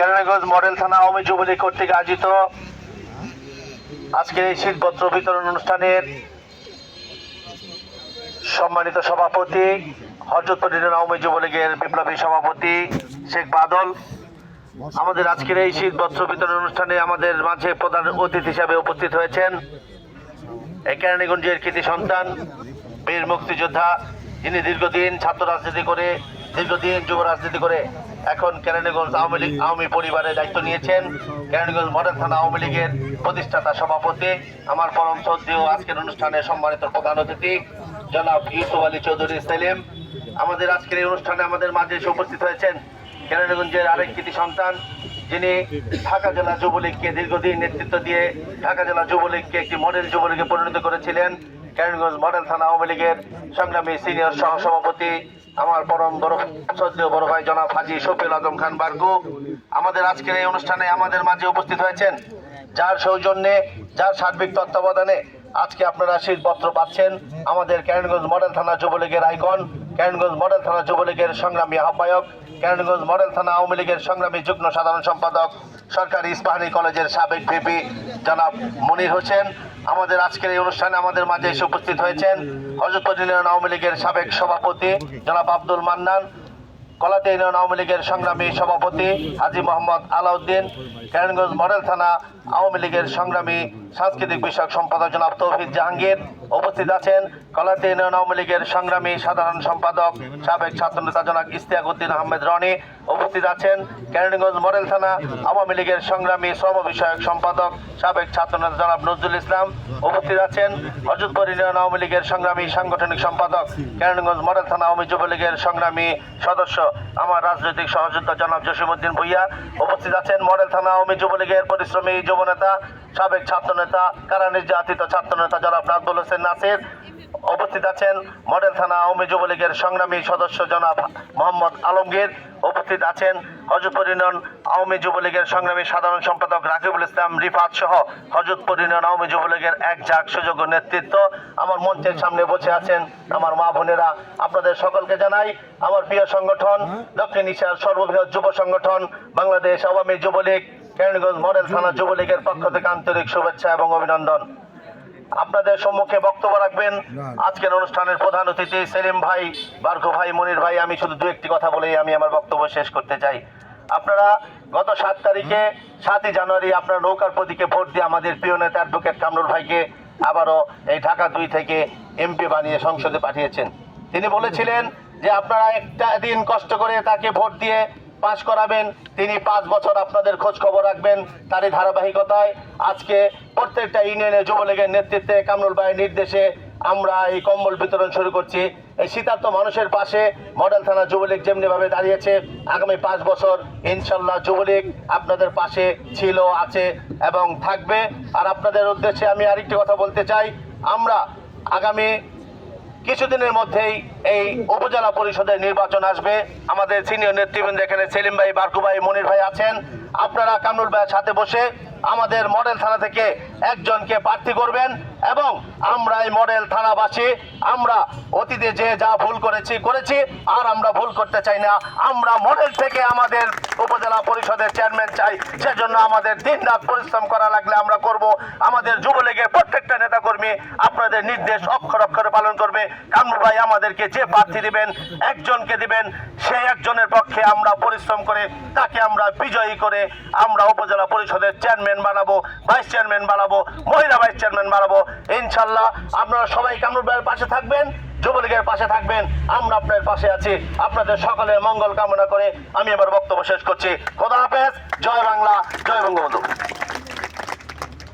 Keraniganj model থানা আওয়ামী যুবলীগ কর্তৃক আয়োজিত আজকের এই শীতপত্র বিতরণ অনুষ্ঠানের সম্মানিত সভাপতি ইউনিয়ন আওয়ামী যুবলীগের বিপ্লবী সভাপতি শেখ বাদল। আমাদের আজকের এই শীতবস্ত্র বিতরণ অনুষ্ঠানে আমাদের মাঝে প্রধান অতিথি হিসাবে উপস্থিত হয়েছেন এই কেরানীগঞ্জের কৃতি সন্তান, বীর মুক্তিযোদ্ধা, যিনি দীর্ঘদিন ছাত্র রাজনীতি করে, দীর্ঘদিন যুব রাজনীতি করে এখন কেরানীগঞ্জ আওয়ামী লীগ আওয়ামী পরিবারের দায়িত্ব নিয়েছেন। কেরানীগঞ্জ মডেল থানা আওয়ামী লীগের প্রতিষ্ঠাতা সভাপতি, আমার পরম শ্রদ্ধেয় আজকের অনুষ্ঠানে সম্মানিত প্রধান অতিথি, জনাব ইউসুফ আলী চৌধুরী সেলিম। আমাদের আজকের এই অনুষ্ঠানে আমাদের মাঝে এসে উপস্থিত হয়েছেন কেরানীগঞ্জের আরেক কৃতি সন্তান, যিনি ঢাকা জেলা যুবলীগকে দীর্ঘদিন নেতৃত্ব দিয়ে ঢাকা জেলা যুবলীগকে একটি মডেল যুবলীগে পরিণত করেছিলেন। কেরানীগঞ্জ মডেল থানা আওয়ামী লীগের সংগ্রামী সিনিয়র সহসভাপতি আমার পরম বড় বড় ভাই জনাব হাজি শফিউল আজম খান বার্গু। আমাদের আজকের এই অনুষ্ঠানে আমাদের মাঝে উপস্থিত হয়েছেন, যার সৌজন্যে, যার সার্বিক তত্ত্বাবধানে আজকে আপনারা শীতপত্র পাচ্ছেন আমাদের কেরানীগঞ্জ মডেল থানা যুবলীগের আইকন কেরানীগঞ্জ মডেল থানা যুবলীগের সংগ্রামী আহ্বায়ক, কেরানীগঞ্জ মডেল থানা আওয়ামী লীগের সংগ্রামী যুগ্ম সাধারণ সম্পাদক, সরকারি ইস্পাহানি কলেজের সাবেক ভিপি জনাব মনির হোসেন। আমাদের আজকের এই অনুষ্ঠানে আমাদের মাঝে এসে উপস্থিত হয়েছেন হজরত ইউনিয়ন আওয়ামী লীগের সাবেক সভাপতি জনাব আব্দুল মান্নান। কলাতে ইউনিয়ন আওয়ামী লীগের সংগ্রামী সভাপতি হাজি মোহাম্মদ আলাউদ্দিন, কেরানীগঞ্জ মডেল থানা আওয়ামী লীগের সংগ্রামী সাংস্কৃতিক বিষয়ক সম্পাদক জনাব তৌফিক জাহাঙ্গীর উপস্থিত আছেন। কলাতে ইউনিয়ন আওয়ামী লীগের সংগ্রামী সাধারণ সম্পাদক সাবেক ছাত্রনেতা জনাক ইস্তিয়াক উদ্দিন আহমেদ রনি উপস্থিত আছেন। কেরানীগঞ্জ মডেল থানা আওয়ামী লীগের সংগ্রামী শ্রম বিষয়ক সম্পাদক সাবেক ছাত্রনেতা জনাব নজরুল ইসলাম উপস্থিত আছেন। হজরতপুর ইউনিয়ন আওয়ামী লীগের সংগ্রামী সাংগঠনিক সম্পাদক কেরানীগঞ্জ মডেল থানা আওয়ামী যুবলীগের সংগ্রামী সদস্য আমার রাজনৈতিক সহযোদ্ধা জনাব জসিমুদ্দিন ভুইয়া উপস্থিত আছেন মডেল থানা আওয়ামী যুবলীগের পরিশ্রমী যুবনেতা সাবেক ছাত্রনেতা কারানির জাতীয় ছাত্রনেতা জনাব নাজবুল হোসেন নাসির উপস্থিত আছেন মডেল থানা আওয়ামী যুবলীগের সংগ্রামী সদস্য জনাব মোহাম্মদ আলমগীর। উপস্থিত আছেন হজরতপুর ইউনিয়ন আওয়ামী যুবলীগের সংগ্রামী সাধারণ সম্পাদক রাকিবুল ইসলাম রিফাত সহ হজরতপুর ইউনিয়ন আওয়ামী যুবলীগের এক ঝাঁক সুযোগ্য নেতৃত্ব। আমার মঞ্চের সামনে বসে আছেন আমার মা বোনেরা। আপনাদের সকলকে জানাই আমার প্রিয় সংগঠন, দক্ষিণ এশিয়ার সর্ববৃহৎ যুব সংগঠন, বাংলাদেশ আওয়ামী যুবলীগ, কেরানীগঞ্জ মডেল থানা যুবলীগের পক্ষ থেকে আন্তরিক শুভেচ্ছা এবং অভিনন্দন। আপনাদের সম্মুখে বক্তব্য রাখবেন। আজকের অনুষ্ঠানের প্রধান অতিথি সেলিম ভাই বার্গো ভাই মনির ভাই আমি শুধু দু একটি কথা বলেই আমি আমার বক্তব্য শেষ করতে চাই। আপনারা গত সাত তারিখে সাতই জানুয়ারি আপনারা নৌকার প্রতীকে ভোট দিয়ে আমাদের প্রিয় নেতা অ্যাডভোকেট কামরুল ভাইকে আবারও এই ঢাকা দুই থেকে এমপি বানিয়ে সংসদে পাঠিয়েছেন। তিনি বলেছিলেন যে আপনারা একটা দিন কষ্ট করে তাকে ভোট দিয়ে পাশ করাবেন, তিনি পাঁচ বছর আপনাদের খোঁজ খবর রাখবেন তারই ধারাবাহিকতায়। আজকে প্রত্যেকটা ইউনিয়নে যুবলীগের নেতৃত্বে কামরুল ভাইয়ের নির্দেশে আমরা এই কম্বল বিতরণ শুরু করছি। এই শীতার্থ মানুষের পাশে মডেল থানা যুবলীগ যেমনিভাবে দাঁড়িয়েছে, আগামী পাঁচ বছর ইনশাল্লাহ যুবলীগ আপনাদের পাশে ছিল, আছে এবং থাকবে। আর আপনাদের উদ্দেশ্যে আমি আরেকটি কথা বলতে চাই। আমরা আগামী কিছুদিনের মধ্যেই এই উপজেলা পরিষদের নির্বাচন আসবে। আমাদের সিনিয়র নেতৃবৃন্দ এখানে সেলিম ভাই, বারকু ভাই, মনির ভাই আছেন। আপনারা কামরুল ভাইয়ের সাথে বসে আমাদের মডেল থানা থেকে একজনকে প্রার্থী করবেন এবং আমরা এই মডেল থানাবাসী, আমরা অতীতে যে যা ভুল করেছি করেছি, আর আমরা ভুল করতে চাই না। আমরা মডেল থেকে আমাদের উপজেলা পরিষদের চেয়ারম্যান চাই। সেজন্য আমাদের দিন রাত পরিশ্রম করা লাগলে আমরা করব। আমাদের যুবলীগের প্রত্যেকটা নেতাকর্মী আপনাদের নির্দেশ অক্ষর অক্ষরে পালন করবে। কামরু ভাই আমাদেরকে যে প্রার্থী দিবেন, একজনকে দিবেন, সেই একজনের পক্ষে আমরা পরিশ্রম করে, তাকে আমরা বিজয়ী করে আমরা উপজেলা পরিষদের চেয়ারম্যান বানাবো, ভাইস চেয়ারম্যান বানাবো, মহিলা ভাইস চেয়ারম্যান বানাবো। ইনশাল্লাহ আপনারা সবাই কামরুল পাশে থাকবেন, যুবলীগের পাশে থাকবেন, আমরা আপনার পাশে আছি। আপনাদের সকলের মঙ্গল কামনা করে আমি এবার বক্তব্য শেষ করছি। খোদা হাফেজ, জয় বাংলা, জয় বঙ্গবন্ধু।